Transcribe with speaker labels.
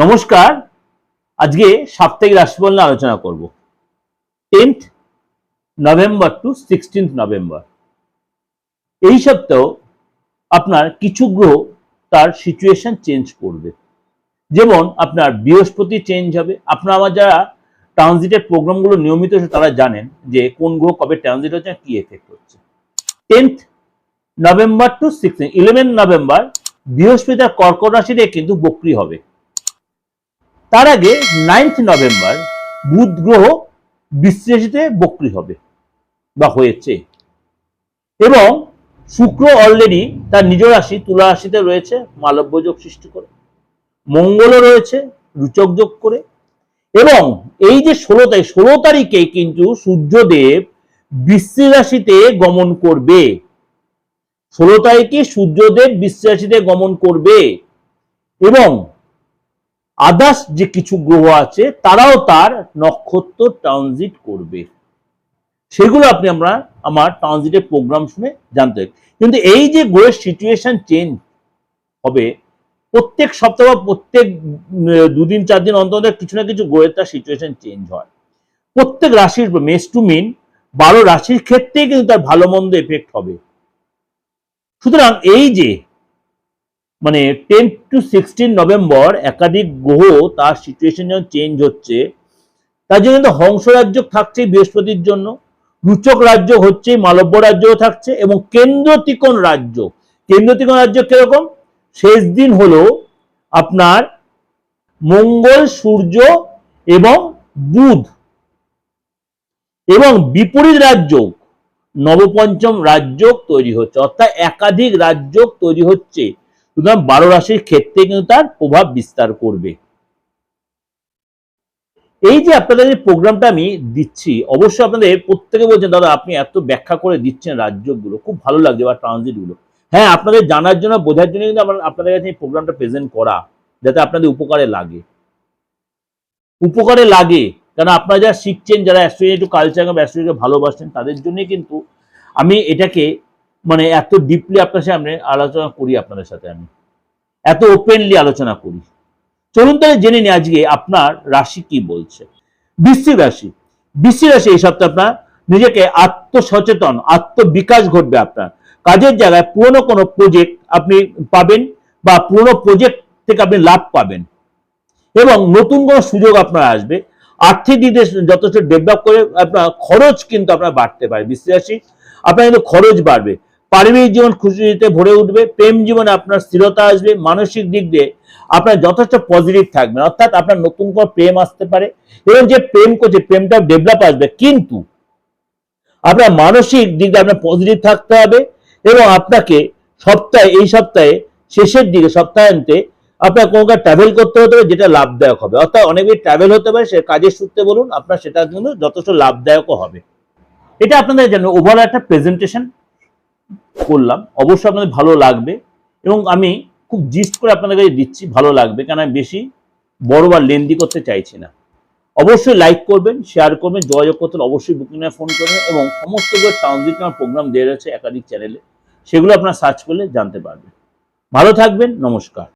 Speaker 1: নমস্কার। আজকে সাপ্তাহিক রাশিফল নিয়ে আলোচনা করব। Tenth November to sixteenth November. এই সপ্তাহ আপনার কিছু গ্রহ তার সিচুয়েশন চেঞ্জ করবে। যেমন আপনার বৃহস্পতি চেঞ্জ হবে। আপনার আমার যারা ট্রানজিটের প্রোগ্রামগুলো নিয়মিত তারা জানেন যে কোন গ্রহ কবে ট্রানজিট হচ্ছে কি এফেক্ট হচ্ছে। Tenth November to sixteen eleven November বৃহস্পতি তার কর্কট রাশিতে কিন্তু বক্রি হবে। তার আগে নাইন্থ নভেম্বর বুধ গ্রহ বিশ্লেষিতে বক্রি হবে বা হয়েছে। এবং শুক্র অলরেডি তার নিজ রাশি, তুলা রাশিতে রয়েছে, মালব্য যোগ সৃষ্টি করে, মঙ্গলও রয়েছে, রুচক যোগ করে। এবং এই যে ষোলো তারিখ, ষোলো তারিখে কিন্তু সূর্যদেব বৃশ্চিক রাশিতে গমন করবে। ষোলো তারিখে সূর্যদেব বৃশ্চিক রাশিতে গমন করবে। এবং আদার্স যে কিছু গ্রহ আছে, তারাও তার নক্ষত্র ট্রানজিট করবে। সেগুলো আপনি আমরা আমার ট্রানজিটের প্রোগ্রাম শুনে জানতে কিন্তু এই যে গ্রহের সিচুয়েশন চেঞ্জ হবে, প্রত্যেক সপ্তাহ বা প্রত্যেক দুদিন, চার দিন অন্তর কিছু না কিছু গ্রহের তার সিচুয়েশন চেঞ্জ হয়। প্রত্যেক রাশির মেস টু মিন, বারো রাশির ক্ষেত্রেই কিন্তু তার ভালো মন্দ এফেক্ট হবে। সুতরাং এই যে মানে টেন টু সিক্সটিন নভেম্বর একাধিক গ্রহ তার সিচুয়েশন যখন চেঞ্জ হচ্ছে। তার জন্য কিন্তু হংস রাজ্য থাকছে বৃহস্পতির জন্য, রুচক রাজ্য হচ্ছে মালব্য রাজ্যও থাকছে এবং কেন্দ্র ত্রিকোণ রাজ্য। কেন্দ্র ত্রিকোণ রাজ্য কীরকম? শেষ দিন হলো আপনার মঙ্গল, সূর্য এবং বুধ। এবং বিপরীত রাজ্য, নবপঞ্চম রাজ্য তৈরি হচ্ছে, অর্থাৎ একাধিক রাজ্য তৈরি হচ্ছে। সুতরাং বারো রাশির ক্ষেত্রে কিন্তু তার প্রভাব বিস্তার করবে। এই যে আপনাদের প্রোগ্রামটা আমি দিচ্ছি, অবশ্যই আপনাদের প্রত্যেকে বলছেন, দাদা, আপনি এত ব্যাখ্যা করে দিচ্ছেন রাজ্যগুলো, খুব ভালো লাগছে বা ট্রানজিটগুলো। হ্যাঁ আপনাদের জানার জন্য, বোঝার জন্য কিন্তু আপনাদের কাছে এই প্রোগ্রামটা প্রেজেন্ট করা, যাতে আপনাদের উপকারে লাগে। উপকারে লাগে কারণ আপনারা যারা শিখছেন, যারা অ্যাস্ট্রোলজি একটু কালচার অ্যাস্ট্রোলজিকে ভালোবাসেন তাদের জন্যই কিন্তু আমি এটাকে মানে এত ডিপলি আপনার সামনে আলোচনা করি আপনাদের সাথে আমি। এত ওপেনলি আলোচনা করি। চলুন তাহলে জেনে নিই আজকে আপনার রাশি কি বলছে। বৃশ্চিক রাশি। বৃশ্চিক রাশি এই সপ্তাহে আপনার নিজেকে আত্মসচেতন, আত্মবিকাশ ঘটবে আপনার। কাজের জায়গায় পুরনো কোনো প্রজেক্ট আপনি পাবেন বা পুরনো প্রজেক্ট থেকে আপনি লাভ পাবেন। এবং নতুন কোনো সুযোগ আপনার আসবে। আর্থিক দিক দিয়ে যথেষ্ট ডেভেলপ করে আপনার খরচ কিন্তু আপনার বাড়তে পারে। বৃশ্চিক রাশি, আপনার কিন্তু খরচ বাড়বে। পারিবারিক জীবন খুশিতে ভরে উঠবে, প্রেম জীবনে আপনার স্থিরতা আসবে, মানসিক দিক দিয়ে আপনার যথেষ্ট পজিটিভ থাকবেন অর্থাৎ আপনার নতুন করে প্রেম আসতে পারে এবং যে প্রেম করছে, প্রেমটা ডেভেলপ আসবে। কিন্তু আপনার মানসিক দিক দিয়ে আপনার পজিটিভ থাকতে হবে এবং আপনাকে সপ্তাহে, এই সপ্তাহে, শেষের দিকে, সপ্তাহান্তে আপনার কোনো ট্রাভেল করতে হতে পারে, যেটা লাভদায়ক হবে। অর্থাৎ অনেক বেশি ট্রাভেল হতে পারে, সে কাজের সূত্রে বলুন, আপনার সেটা কিন্তু যথেষ্ট লাভদায়কও হবে। এটা আপনাদের জন্য ওভারঅল একটা প্রেজেন্টেশন করলাম। অবশ্যই আপনাদের ভালো লাগবে এবং আমি খুব জিস্ট করে আপনাদের কাছে দিচ্ছি, ভালো লাগবে। কেন আমি বেশি বড় বা লেন্দি করতে চাইছি না। অবশ্যই লাইক করবেন শেয়ার করবেন, যোগাযোগ করতে অবশ্যই বুকিং ফোন করবেন এবং সমস্ত যে ট্রানজিট প্রোগ্রাম দেওয়া রয়েছে একাধিক চ্যানেলে সেগুলো আপনারা সার্চ করলে জানতে পারবেন। ভালো থাকবেন, নমস্কার।